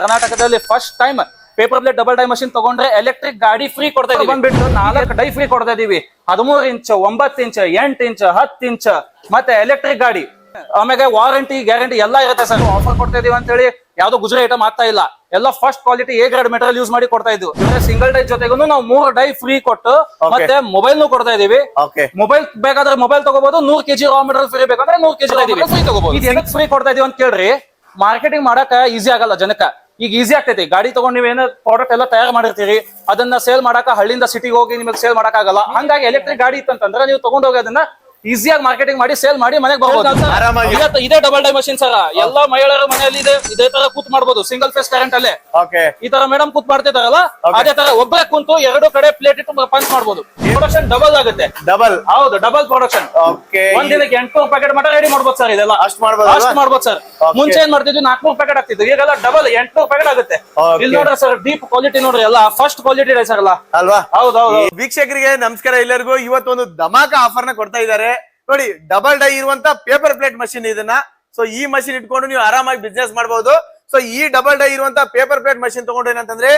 ಕರ್ನಾಟಕದಲ್ಲಿ first time paper plate double die machine ತಗೊಂಡ್ರೆ electric ಗಾಡಿ ಫ್ರೀ ಕೊಡ್ತಾ ಇದೀವಿ. ಬಂದ್ಬಿಟ್ಟು ನಾಲ್ಕು ಡೈ ಫ್ರೀ ಕೊಡ್ತಾ ಇದೀವಿ. ಹದಿಮೂರು ಇಂಚ್ ಒಂಬತ್ತು ಇಂಚ್ ಎಂಟು ಇಂಚ್ ಹತ್ತು ಇಂಚ್ ಮತ್ತೆ ಎಲೆಕ್ಟ್ರಿಕ್ ಗಾಡಿ. ಆಮೇಲೆ ವಾರಂಟಿ ಗ್ಯಾರಂಟಿ ಎಲ್ಲ ಇರುತ್ತೆ ಸರ್. ಆಫರ್ ಕೊಡ್ತಾ ಇದೀವಿ ಅಂತ ಹೇಳಿ ಯಾವ್ದು ಗುಜರಿ ಐಟಮ್ ಆಗ್ತಾ ಇಲ್ಲ. ಎಲ್ಲ first quality A grade material use ಮಾಡಿ ಕೊಡ್ತಾ ಇದ್ವಿ. ಸಿಂಗಲ್ ಡೈ ಜೊತೆಗೂ ನಾವು ಮೂರು ಡೈ ಫ್ರೀ ಕೊಟ್ಟು ಮತ್ತೆ ಮೊಬೈಲ್ ಕೊಡ್ತಾ ಇದೀವಿ. ಮೊಬೈಲ್ ಬೇಕಾದ್ರೆ ಮೊಬೈಲ್ ತಗೋಬಹುದು ನೂರ್ ಕೆಜಿ ರಾ ಮೆಟೀರಿಯಲ್ ಫ್ರೀ ಬೇಕಂದ್ರೆ ನೂರ್ ಕೆಜಿ ಫ್ರೀ ತಗೋಬಹುದು ಫ್ರೀ ಕೊಡ್ತಾ ಇದೀವಿ ಅಂತ ಕೇಳ್ರಿ. ಮಾರ್ಕೆಟಿಂಗ್ ಮಾಡಕ ಈಸಿ ಆಗಲ್ಲ ಜನಕ್ಕ. ಈಗ ಈಸಿ ಆಗ್ತೈತಿ. ಗಾಡಿ ತಗೊಂಡ್ ನೀವ್ ಏನೋ ಪ್ರಾಡಕ್ಟ್ ಎಲ್ಲ ತಯಾರು ಮಾಡಿರ್ತೀರಿ, ಅದನ್ನ ಸೇಲ್ ಮಾಡಾಕ ಹಳ್ಳಿಯಿಂದ ಸಿಟಿಗೆ ಹೋಗಿ ನಿಮಗೆ ಸೇಲ್ ಮಾಡಕ್ಕಾಗಲ್ಲ ಹಂಗಾಗಿ ಎಲೆಕ್ಟ್ರಿಕ್ ಗಾಡಿ ಇತ್ತಂತಂದ್ರೆ ನೀವು ತಗೊಂಡೋಗಿ ಅದನ್ನ ಈಸಿಯಾಗಿ ಮಾರ್ಕೆಟಿಂಗ್ ಮಾಡಿ ಸೇಲ್ ಮಾಡಿ ಮನೆಗೆ ಬರ್ಬೋದು. ಆರಾಮಾಗಿ. ಇದೇ- ಡಬಲ್ ಡೈ ಮಷಿನ್ ಸರ್ ಎಲ್ಲಾ ಮಹಿಳೆಯರ ಮನೆಯಲ್ಲಿ ಇದೆ ಇದೇ ತರ ಕೂತ್ ಮಾಡಬಹುದು ಸಿಂಗಲ್ ಫೇಸ್ ಕರೆಂಟ್ ಅಲ್ಲೇ. ಓಕೆ ಈ ತರ ಮೇಡಮ್ ಕೂತ್ ಮಾಡ್ತಿದಾರಲ್ಲ. ಅದೇ ತರ ಒಬ್ಬರೇ ಕುಂತು ಎರಡು ಕಡೆ ಪ್ಲೇಟ್ ಇಟ್ಟು ಪಂಚ್ ಮಾಡಬಹುದು ಪ್ರೊಡಕ್ಷನ್ ಡಬಲ್ ಆಗುತ್ತೆ. ಡಬಲ್ ಹೌದು ಡಬಲ್ ಪ್ರೊಡಕ್ಷನ್ ಓಕೆ ಒಂದ್ ದಿನಕ್ಕೆ ಎಂಟ್ನೂರು ಪ್ಯಾಕೆಟ್ ಮಟ್ಟ ರೆಡಿ ಮಾಡ್ಬೋದು ಸರ್ ಇದೆಲ್ಲ. ಅಷ್ಟು ಮಾಡಬಹುದು ಅಷ್ಟು ಮಾಡ್ಬೋದು ಸರ್. ಮುಂಚೆ ಏನ್ ಮಾಡ್ತಿದ್ವಿ? ನಾಲ್ಕನೂರು ಪ್ಯಾಕೆಟ್ ಆಗ್ತಿದ್ವಿ ಈಗೆಲ್ಲ ಡಬಲ್ ಎಂಟ್ನೂರು ಪ್ಯಾಕೆಟ್ ಆಗುತ್ತೆ. ಇಲ್ಲಿ ನೋಡ್ರಿ ಸರ್ ಡೀಪ್ ಕ್ವಾಲಿಟಿ ನೋಡ್ರಿ ಎಲ್ಲ. ಫಸ್ಟ್ ಕ್ವಾಲಿಟಿ ಇದೆ ಸರ್ ಅಲ್ಲ ಅಲ್ವಾ? ಹೌದೌದು ಹೌದು. ವೀಕ್ಷಕರಿಗೆ ನಮಸ್ಕಾರ. ಎಲ್ಲರಿಗೂ ಇವತ್ತೊಂದು ಧಮಾಕ ಆಫರ್ನ ಕೊಡ್ತಾ ಇದ್ದಾರೆ. ನೋಡಿ ಡಬಲ್ ಡೈ ಇರುವಂತ ಪೇಪರ್ ಪ್ಲೇಟ್ ಮಷಿನ್ ಇದನ್ನ. ಸೊ ಈ ಮಷಿನ್ ಇಟ್ಕೊಂಡು ನೀವು ಆರಾಮಾಗಿ ಬಿಸ್ನೆಸ್ ಮಾಡಬಹುದು ಸೊ ಈ ಡಬಲ್ ಡೈ ಇರುವಂತ ಪೇಪರ್ ಪ್ಲೇಟ್ ಮಷಿನ್ ತಗೊಂಡು ಏನಂತಂದ್ರೆ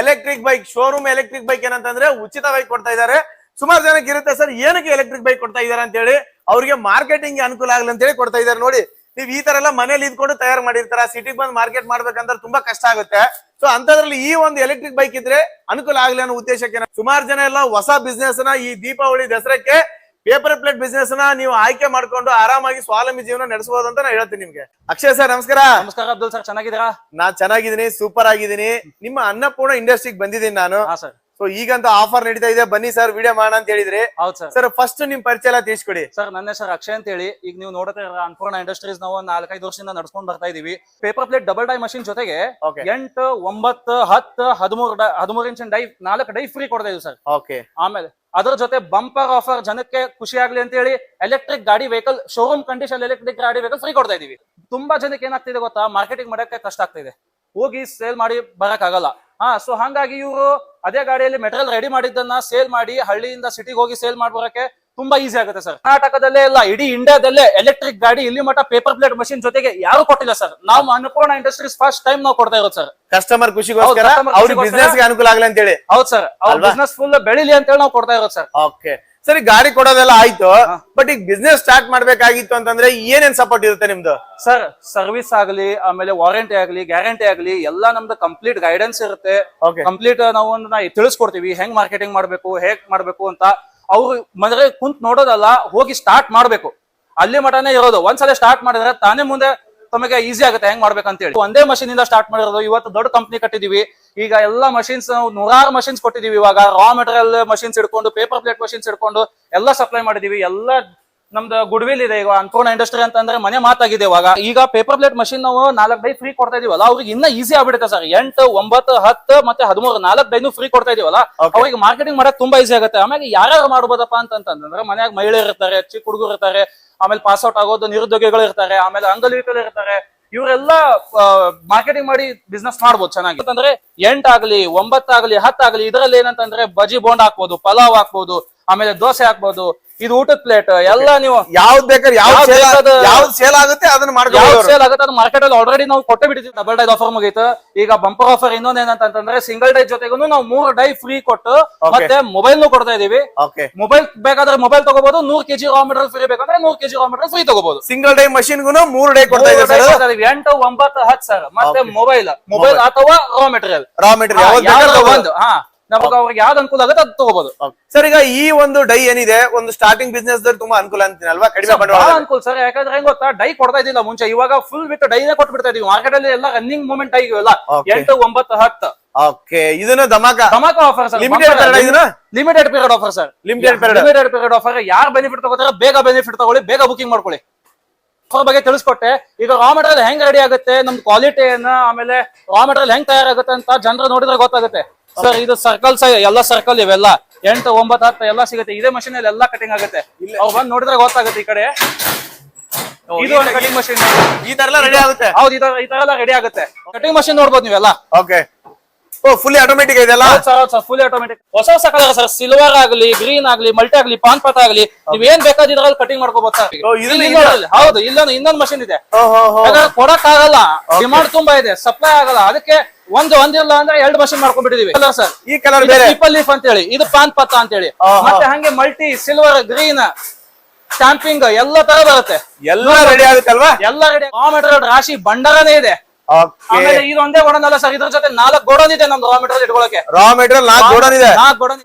electric bike showroom electric bike ಏನಂತಂದ್ರೆ ಉಚಿತವಾಗಿ ಕೊಡ್ತಾ ಇದ್ದಾರೆ. ಸುಮಾರು ಜನಕ್ಕೆ ಇರುತ್ತೆ ಸರ್, ಏನಕ್ಕೆ ಎಲೆಕ್ಟ್ರಿಕ್ ಬೈಕ್ ಕೊಡ್ತಾ ಇದಾರೆ ಅಂತ ಹೇಳಿ ಅವ್ರಿಗೆ ಮಾರ್ಕೆಟಿಂಗ್ ಅನುಕೂಲ ಆಗಲಿ ಅಂತ ಹೇಳಿ ಕೊಡ್ತಾ ಇದಾರೆ ನೋಡಿ. ನೀವು ಈ ತರ ಎಲ್ಲ ಮನೇಲಿ ಇದ್ಕೊಂಡು ತಯಾರು ಮಾಡಿರ್ತಾರ ಸಿಟಿಗೆ ಬಂದು ಮಾರ್ಕೆಟ್ ಮಾಡ್ಬೇಕಂದ್ರೆ ತುಂಬಾ ಕಷ್ಟ ಆಗುತ್ತೆ. ಸೊ ಅಂತದ್ರಲ್ಲಿ ಈ ಒಂದು ಎಲೆಕ್ಟ್ರಿಕ್ ಬೈಕ್ ಇದ್ರೆ ಅನುಕೂಲ ಆಗ್ಲಿ ಅನ್ನೋ ಉದ್ದೇಶಕ್ಕೆ ಸುಮಾರು ಜನ ಎಲ್ಲ ಹೊಸ ಬಿಸ್ನೆಸ್ನ ಈ ದೀಪಾವಳಿ ದಸರಕ್ಕೆ ಪೇಪರ್ ಪ್ಲೇಟ್ ಬಿಸ್ನೆಸ್ನ ನೀವು ಆಯ್ಕೆ ಮಾಡ್ಕೊಂಡು ಆರಾಮಾಗಿ ಸ್ವಾವಲಂಬಿ ಜೀವನ ನಡೆಸಬಹುದು ಅಂತ ನಾನು ಹೇಳ್ತೀನಿ ನಿಮ್ಗೆ. ಅಕ್ಷಯ್ ಸರ್ ನಮಸ್ಕಾರ. ನಮಸ್ಕಾರ ಅಬ್ದುಲ್ ಸರ್ ಚೆನ್ನಾಗಿದ್ದೀರಾ? ನಾ ಚೆನ್ನಾಗಿದ್ದೀನಿ ಸೂಪರ್ ಆಗಿದ್ದೀನಿ. ನಿಮ್ಮ ಅನ್ನಪೂರ್ಣ ಇಂಡಸ್ಟ್ರಿಗೆ ಬಂದಿದ್ದೀನಿ ನಾನು. ಸರ್. ಸೊ ಈಗಂತ ಆಫರ್ ನಡೀತಾ ಇದೆ. ಬನ್ನಿ ಸರ್ ವಿಡಿಯೋ ಮಾಡೋಣ ಅಂತ ಹೇಳಿದ್ರಿ. ಹೌದು ಸರ್ ಸರ್ ಫಸ್ಟ್ ನಿಮ್ ಪರಿಚಯ ಎಲ್ಲ ತಿಳಿಸ್ಕೊಡಿ. ಸರ್ ನನ್ನ ಹೆಸರು ಅಕ್ಷಯ್ ಅಂತ ಹೇಳಿ. ಈಗ ನೀವು ಇರೋ ಅನ್ಪೂರ್ಣ ಇಂಡಸ್ಟ್ರೀಸ್ ನಾವು ನಾಲ್ಕೈದು ವರ್ಷದಿಂದ ನಡ್ಸ್ಕೊಂಡ್ ಬರ್ತಾ ಇದೀವಿ. Paper plate double die machine ಜೊತೆಗೆ ಎಂಟು ಒಂಬತ್ತು ಹತ್ತು ಹದಿಮೂರು ಹದಿಮೂರು ಇಂಚಿನ ಡೈ ನಾಲ್ಕು ಡೈ ಫ್ರೀ ಕೊಡ್ತಾ ಇದೀವಿ ಸರ್ ಓಕೆ ಆಮೇಲೆ ಅದರ ಜೊತೆ ಬಂಪರ್ ಆಫರ್ ಜನಕ್ಕೆ ಖುಷಿ ಆಗ್ಲಿ ಅಂತ ಹೇಳಿ ಎಲೆಕ್ಟ್ರಿಕ್ ಗಾಡಿ ವೆಹಿಕಲ್ ಶೋರೂಮ್ ಕಂಡೀಷನ್ ಎಲೆಕ್ಟ್ರಿಕ್ ಗಾಡಿ ವೆಹಿಕಲ್ ಫ್ರೀ ಕೊಡ್ತಾ ಇದೀವಿ. ತುಂಬಾ ಜನಕ್ಕೆ ಏನಾಗ್ತಿದೆ ಗೊತ್ತಾ? ಮಾರ್ಕೆಟಿಂಗ್ ಮಾಡಕ್ಕೆ ಕಷ್ಟ ಆಗ್ತಿದೆ. ಹೋಗಿ ಸೇಲ್ ಮಾಡಿ ಬರಕ್ ಆಗಲ್ಲ ಹಾ ಸೊ ಹಂಗಾಗಿ ಇವರು ಅದೇ ಗಾಡಿಯಲ್ಲಿ ಮೆಟೀರಿಯಲ್ ರೆಡಿ ಮಾಡಿದ್ದನ್ನ ಸೇಲ್ ಮಾಡಿ ಹಳ್ಳಿಯಿಂದ ಸಿಟಿಗೆ ಹೋಗಿ ಸೇಲ್ ಮಾಡ್ಬರಕ್ಕೆ ತುಂಬಾ ಈಸಿ ಆಗುತ್ತೆ ಸರ್ ಕರ್ನಾಟಕದಲ್ಲೇ ಇಲ್ಲ ಇಡೀ ಇಂಡಿಯಾದಲ್ಲೇ ಎಲೆಕ್ಟ್ರಿಕ್ ಗಾಡಿ ಇಲ್ಲಿ ಮಟ್ಟ ಪೇಪರ್ ಪ್ಲೇಟ್ ಮಷಿನ್ ಜೊತೆಗೆ ಯಾರು ಕೊಟ್ಟಿಲ್ಲ ಸರ್ ನಾವು ಅನ್ನಪೂರ್ಣ ಇಂಡಸ್ಟ್ರೀಸ್ ಫಸ್ಟ್ ಟೈಮ್ ನಾವು ಕೊಡ್ತಾ ಇರೋದು ಸರ್ ಕಸ್ಟಮರ್ ಖುಷಿಗೋಸ್ಕರ ಅವ್ರಿಗೆ ಬಿಸ್ನೆಸ್ಗೆ ಅನುಕೂಲ ಆಗಲಿ ಅಂತ ಹೇಳಿ ಹೌದು ಸರ್ ಅವ್ರ? ಬಿಸ್ನೆಸ್ ಫುಲ್ ಬೆಳಿಲಿ ಅಂತ ಹೇಳಿ ನಾವು ಕೊಡ್ತಾ ಇರೋದು ಸರ್ ಓಕೆ ಸರಿ ಗಾಡಿ ಕೊಡೋದೆಲ್ಲ ಆಯ್ತು ಬಟ್ ಈಗ ಬಿಸ್ನೆಸ್ ಸ್ಟಾರ್ಟ್ ಮಾಡ್ಬೇಕಾಗಿತ್ತು ಅಂತಂದ್ರೆ ಏನೇನ್ ಸಪೋರ್ಟ್ ಇರುತ್ತೆ ನಿಮ್ದು? ಸರ್ ಸರ್ವಿಸ್ ಆಗಲಿ ಆಮೇಲೆ ವಾರಂಟಿ ಆಗಲಿ ಗ್ಯಾರಂಟಿ ಆಗಲಿ ಎಲ್ಲ ನಮ್ದು ಕಂಪ್ಲೀಟ್ ಗೈಡೆನ್ಸ್ ಇರುತ್ತೆ. ಕಂಪ್ಲೀಟ್ ನಾವು ತಿಳಿಸ್ಕೊಡ್ತೀವಿ ಹೆಂಗ್ ಮಾರ್ಕೆಟಿಂಗ್ ಮಾಡ್ಬೇಕು ಹೇಗ್ ಮಾಡ್ಬೇಕು ಅಂತ. ಅವ್ರು ಮದ್ರೆ ಕುಂತ್ ನೋಡೋದಲ್ಲ ಹೋಗಿ ಸ್ಟಾರ್ಟ್ ಮಾಡ್ಬೇಕು. ಅಲ್ಲಿ ಮಟನೇ ಇರೋದು. ಒಂದ್ಸಲ ಸ್ಟಾರ್ಟ್ ಮಾಡಿದ್ರೆ ತಾನೇ ಮುಂದೆ ತಮಗೆ ಈಸಿ ಆಗುತ್ತೆ. ಹೆಂಗ್ ಮಾಡ್ಬೇಕಂತ ಹೇಳಿ ಒಂದೇ ಮಷೀನ್ ಇಂದ ಸ್ಟಾರ್ಟ್ ಮಾಡಿರೋದು. ಇವತ್ತು ದೊಡ್ಡ ಕಂಪನಿ ಕಟ್ಟಿದೀವಿ. ಈಗ ಎಲ್ಲಾ ಮಷಿನ್ಸ್ ನೂರಾರು ಮಷಿನ್ಸ್ ಕೊಟ್ಟಿದೀವಿ ಇವಾಗ. ರಾ ಮೆಟೀರಿಯಲ್ ಮಷೀನ್ಸ್ ಇಡ್ಕೊಂಡು ಪೇಪರ್ ಪ್ಲೇಟ್ ಮಷೀನ್ಸ್ ಇಡ್ಕೊಂಡು ಎಲ್ಲ ಸಪ್ಲೈ ಮಾಡಿದೀವಿ. ಎಲ್ಲ ನಮ್ದು ಗುಡ್ವಿಲ್ ಇದೆ ಈಗ ಅನ್ಪೂರ್ಣ ಇಂಡಸ್ಟ್ರಿ ಅಂತಂದ್ರೆ ಮನೆ ಮಾತಾಗಿದೆ ಇವಾಗ. ಈಗ ಪೇಪರ್ ಪ್ಲೇಟ್ ಮಷಿನ್ ನಾವು ನಾಲ್ಕು ಡೈ ಫ್ರೀ ಕೊಡ್ತಾ ಇದೀವಲ್ಲ ಅವ್ರಿಗೆ ಇನ್ನ ಈಸಿ ಆಗ್ಬಿಡುತ್ತೆ ಸರ್. ಎಂಟು ಒಂಬತ್ತು ಹತ್ತು ಮತ್ತೆ ಹದಿಮೂರು ನಾಲ್ಕು ಡೈನು ಫ್ರೀ ಕೊಡ್ತಾ ಇದೀವಲ್ಲ. ಅವ್ರಿಗೆ ಮಾರ್ಕೆಟಿಂಗ್ ಮಾಡಕ್ ತುಂಬಾ ಈಸಿ ಆಗುತ್ತೆ. ಆಮೇಲೆ ಯಾರ್ಯಾರು ಮಾಡ್ಬೋದಪ್ಪ ಅಂತಂತಂದ್ರೆ ಮನ್ಯಾಗ ಮಹಿಳೆಯರು ಇರ್ತಾರೆ ಚಿಕ್ಕ ಹುಡುಗರು ಇರ್ತಾರೆ ಆಮೇಲೆ ಪಾಸ್ ಔಟ್ ಆಗೋದು ನಿರುದ್ಯೋಗಿಗಳು ಇರ್ತಾರೆ ಆಮೇಲೆ ಅಂಗವಿಕಲರು ಇರ್ತಾರೆ ಇವರೆಲ್ಲ ಮಾರ್ಕೆಟಿಂಗ್ ಮಾಡಿ ಬಿಸ್ನೆಸ್ ಮಾಡ್ಬೋದು ಚೆನ್ನಾಗಿ. ಅಂತಂದ್ರೆ ಎಂಟಾಗ್ಲಿ ಒಂಬತ್ತಾಗ್ಲಿ ಹತ್ತಾಗ್ಲಿ ಇದರಲ್ಲಿ ಏನಂತಂದ್ರೆ ಬಜಿ ಬೋಂಡ್ ಹಾಕ್ಬೋದು ಪಲಾವ್ ಹಾಕ್ಬೋದು ಆಮೇಲೆ ದೋಸೆ ಹಾಕ್ಬೋದು ಇದು ಊಟದ ಪ್ಲೇಟ್ ಎಲ್ಲ ನೀವು ಯಾವ್ದು ಬೇಕಾದ್ರೆ ಯಾವ್ದು ಯಾವ್ದ್ ಸೇಲ್ ಬೇಕಾದ- ಯಾವ್ದ್ ಸೇಲ್ ಆಗುತ್ತೆ ಅದನ್ನ ಯಾವ ಮಾಡ್ಕೊಂಡು ಸೇಲ್ ಆಗುತ್ತೆ ಅದು ಮಾರ್ಕೆಟ್ ಅಲ್ಲಿ ಆಲ್ರೆಡಿ ನಾವು ಕೊಟ್ಟೆ ಬಿಟ್ಟಿದ್ವಿ ಡಬಲ್ ಡೈ ಆಫರ್ ಮುಗೀತು. ಈಗ ಬಂಪರ್ ಆಫರ್ ಇನ್ನೊಂದ್ ಏನಂತಂದ್ರೆ ಸಿಂಗಲ್ ಡೈ ಜೊತೆಗೂ ನಾವು ಮೂರು ಡೈ ಫ್ರೀ ಕೊಟ್ಟು ಮತ್ತೆ ಮೊಬೈಲ್ ನು ಕೊಡ್ತಾ ಇದೀವಿ ಮೊಬೈಲ್ ಬೇಕಾದ್ರೆ ಮೊಬೈಲ್ ತಗೋಬಹುದು ನೂರ್ ಕೆಜಿ ರಾ ಮೆಟೀರಿಯಲ್ ಫ್ರೀ ಬೇಕಂದ್ರೆ ನೂರ್ ಕೆಜಿ ರಾ ಮೆಟೀರಿಯಲ್ ಫ್ರೀ ತಗೋಬಹುದು ಸಿಂಗಲ್ ಡೈ ಮಷೀನ್ ಗು ಮೂರ್ ಡೈ ಕೊಡ್ತಾ ಇದೀವಿ ಎಂಟು ಒಂಬತ್ತು ಹತ್ತು ಸರ್ ಮತ್ತೆ ಮೊಬೈಲ್ ಮೊಬೈಲ್ ಅಥವಾ ರಾ ಮೆಟೀರಿಯಲ್ ರಾ ಮೆಟೀರಿಯಲ್. ಒಂದು ಹಾ. ನಮಗೆ ಅವ್ರಿಗೆ ಯಾವ್ದು ಅನುಕೂಲ ಆಗುತ್ತೆ ಅದು ತಗೋಬಹುದು ಸರ್ ಈಗ ಈ ಒಂದು ಡೈ ಏನಿದೆ ಒಂದು ಸ್ಟಾರ್ಟಿಂಗ್ ಬಿಸ್ನೆಸ್ ತುಂಬಾ ಅನುಕೂಲ ಅಂತೀನಿ ಅಲ್ವಾ? ಕಡಿಮೆ ಬಂಡವಾಳ ಅನುಕೂಲ ಸರ್. ಯಾಕಂದ್ರೆ ಹೆಂಗ್ ಗೊತ್ತಾ? ಡೈ ಕೊಡ್ತಾ ಇದ್ದಿಲ್ಲ ಮುಂಚೆ. ಇವಾಗ ಫುಲ್ ಬಿಟ್ಟು ಡೈನೇ ಕೊಟ್ಟು ಬಿಡ್ತಾ ಇದೀವಿ. ಮಾರ್ಕೆಟ್ ಅಲ್ಲಿ ಎಲ್ಲ ರನ್ನಿಂಗ್ ಮೂಮೆಂಟ್ ಆಗಿವೆಲ್ಲ. ಎಂಟು ಒಂಬತ್ತು ಹತ್ತು. ಓಕೆ ಇದನ್ನ ಧಮಾಕ? ಧಮಾಕ ಆಫರ್ ಸರ್. ಲಿಮಿಟೆಡ್ ಇದನ್ನ? Limited period offer sir. Limited. Limited period offer ಯಾರು ಬೆನಿಫಿಟ್ ತಗೋತಾರ ಬೇಗ ಬೆನಿಫಿಟ್ ತಗೊಳ್ಳಿ ಬೇಗ ಬುಕಿಂಗ್ ಮಾಡ್ಕೊಳ್ಳಿ. ಆಫರ್ ಬಗ್ಗೆ ತಿಳಿಸ್ಕೊಟ್ಟೆ. ಈಗ ರಾ ಮೆಟೀರಿಯಲ್ ಹೆಂಗ್ ರೆಡಿ ಆಗುತ್ತೆ ನಮ್ ಕ್ವಾಲಿಟಿ ಏನ ಆಮೇಲೆ ರಾ ಮೆಟೀರಿಯಲ್ ಹೆಂಗ್ ತಯಾರಾಗುತ್ತೆ ಅಂತ ಜನರು ನೋಡಿದ್ರೆ ಗೊತ್ತಾಗುತ್ತೆ. ಸರ್ ಇದು ಸರ್ಕಲ್ ಎಲ್ಲ ಸರ್ಕಲ್ ಇವೆಲ್ಲ. ಎಂಟು ಒಂಬತ್ತು ಹತ್ತು ಎಲ್ಲ ಸಿಗುತ್ತೆ. ಇದೇ ಮಷೀನ್ ಅಲ್ಲಿ ಎಲ್ಲ ಕಟಿಂಗ್ ಆಗುತ್ತೆ. ಅವ್ರು ಬಂದು ನೋಡಿದ್ರೆ ಗೊತ್ತಾಗುತ್ತೆ ಈ ಕಡೆ. ಇದು ಕಟಿಂಗ್ ಮಷೀನ್ ಈ ತರ ಎಲ್ಲ ರೆಡಿ ಆಗುತ್ತೆ. ಹೌದು ಈ ತರ ಈ ತರ ಎಲ್ಲ ರೆಡಿ ಆಗುತ್ತೆ. ಕಟಿಂಗ್ ಮಷೀನ್ ನೋಡ್ಬೋದು ನೀವೆಲ್ಲ. ಓಕೆ ಓ ಫುಲ್ಲಿ ಆಟೋಮೆಟಿಕ್ ಇದೆಲ್ಲ ಸರ್ ಫುಲ್ ಆಟೋಮೆಟಿಕ್ ಹೊಸ ಹೊಸ ಕಲರ್ ಸರ್. ಸಿಲ್ವರ್ ಆಗಲಿ ಗ್ರೀನ್ ಆಗಲಿ ಮಲ್ಟಿ ಆಗಲಿ ಪಾನ್ ಪತ ಆಗಲಿ ನೀವ್ ಏನ್ ಬೇಕಾದ್ರೆ ಕಟಿಂಗ್ ಮಾಡ್ಕೋಬಹುದು ಸರ್. ಹೌದು ಇಲ್ಲ ಇನ್ನೊಂದು ಮಷಿನ್ ಇದೆ. ಕೊಡಕ್ ಆಗಲ್ಲ. ಡಿಮಾಂಡ್ ತುಂಬಾ ಇದೆ. ಸಪ್ಲೈ ಆಗಲ್ಲ. ಅದಕ್ಕೆ ಒಂದು ಒಂದಿಲ್ಲ ಅಂದ್ರೆ ಎರಡು ಮಷಿನ್ ಮಾಡ್ಕೊಂಡ್ಬಿಟ್ಟಿದೀವಿ. ಕಲರ್ ಸರ್ ಈ ಕಲರ್ ಬೇರೆ. ಪೀಪಲ್ ಲೀಫ್ ಅಂತ ಹೇಳಿ ಇದು ಪಾನ್ ಪಾತ್ ಅಂತ ಹೇಳಿ. ಮತ್ತೆ ಹಂಗೆ ಮಲ್ಟಿ ಸಿಲ್ವರ್ ಗ್ರೀನ್ ಸ್ಟಾಂಪಿಂಗ್ ಎಲ್ಲ ತರ ಬರುತ್ತೆ. ಎಲ್ಲ ರೆಡಿ ಆಗುತ್ತಲ್ವಾ? ಎಲ್ಲ ರೆಡಿ ಆ ಮೆಟೀರಿಯಲ್ ರಾಶಿ ಭಂಡಾರನೇ ಇದೆ. ಆಮೇಲೆ ಇದು ಒಂದೇ ಗೋಡನ್ ಅಲ್ಲ ಸರ್ ಇದ್ರ ಜೊತೆ ನಾಲ್ಕು ಗೋಡನ್ ಇದೆ ನಮ್ದು ರಾ ಮೆಟೀರಿಯಲ್ ಇಟ್ಕೊಳ್ಳಕ್ಕೆ ರಾ ಮೆಟೀರಿಯಲ್ ನಾಲ್ಕು ಗೋಡನ್ ಇದೆ. ನಾಲ್ಕು ಗೋಡನ್.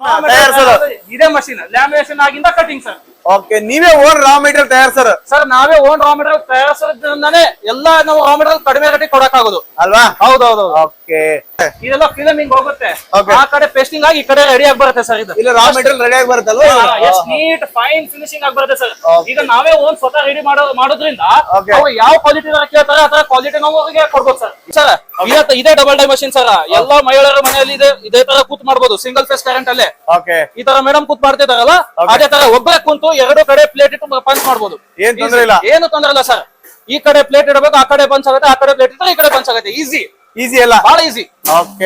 ಇದೇ. ಮಷಿನ್ ಲ್ಯಾಮಿನೇಷನ್ ಆಗಿಂದ ಕಟಿಂಗ್ ಸರ್. ಓಕೆ ನೀವೇ ಓನ್ ರಾ ಮೆಟೀರಿಯಲ್ ತಯಾರಿಸರ್. ಸರ್ ನಾವೇ ಓನ್ ರಾ ಮೆಟೀರಿಯಲ್ ತಯಾರಿಸೋದ್ರಿಂದಾನೇ ಎಲ್ಲ ನಾವು ರಾ ಮೆಟೀರಿಯಲ್ ಕಡಿಮೆ ರೇಟಿಗೆ ಕೊಡಕ್ ಆಗೋದು ಅಲ್ವಾ? ಹೌದೌದು ಓಕೆ ಇದೆಲ್ಲ ಫಿಲಮಿಂಗ್ ಹೋಗುತ್ತೆ. Okay. ಆ ಕಡೆ ಪೇಸ್ಟಿಂಗ್ ಆಗಿ ಈ ಕಡೆ ರೆಡಿ ಆಗಿ ಬರುತ್ತೆ ಸರ್ ಇದು. ಇಲ್ಲ ರಾ ಮೆಟೀರಿಯಲ್ ರೆಡಿ ಆಗಿ ಇದು? ಎಷ್ಟು ನೀಟ್ ಫೈನ್ ಫಿನಿಶಿಂಗ್ ಆಗಿ ಬರುತ್ತೆ ಸರ್. ಈಗ ನಾವೇ ಓನ್ ಸ್ವತಃ ರೆಡಿ ಮಾಡೋ ಮಾಡೋದ್ರಿಂದ. ಯಾವ ಕ್ವಾಲಿಟಿ ಕೇಳ್ತಾರೆ ಆ ತರ ಕ್ವಾಲಿಟಿ ನಾವು ಅವ್ರಿಗೆ ಕೊಡ್ಬೋದು ಸರ್ ಸರ್ ಇದೇ ಇದೇ ಡಬಲ್ ಡೈ ಮಷಿನ್ ಸರ್. ಎಲ್ಲಾ ಮಹಿಳೆಯರ ಮನೆಯಲ್ಲಿ ಇದೆ. ಇದೇ ತರ ಕೂತ್ ಮಾಡಬಹುದು ಸಿಂಗಲ್ ಫೇಸ್ ಕರೆಂಟ್ ಅಲ್ಲೇ. ಓಕೆ ಈ ತರ ಮೇಡಮ್ ಕೂತ್ ಮಾಡ್ತಿದಾರಲ್ಲ. ಅದೇ ತರ ಒಬ್ಬರೇ ಕುಂತು ಎರಡು ಕಡೆ ಪ್ಲೇಟ್ ಇಟ್ಟು ಪಂಚ್ ಮಾಡಬಹುದು ಏನ್ ತೊಂದ್ರೆ ಇಲ್ಲ. ಏನು ತೊಂದ್ರೆ ಇಲ್ಲ ಸರ್. ಈ ಕಡೆ ಪ್ಲೇಟ್ ಇಡಬೇಕು ಆ ಕಡೆ ಪಂಚ್ ಆಗುತ್ತೆ ಆ ಕಡೆ ಪ್ಲೇಟ್ ಇಟ್ಟರೆ ಈ ಕಡೆ ಪಂಚ್ ಆಗುತ್ತೆ. ಈಸಿ ಈಸಿ ಅಲ್ಲ? ಬಹಳ ಈಸಿ ಓಕೆ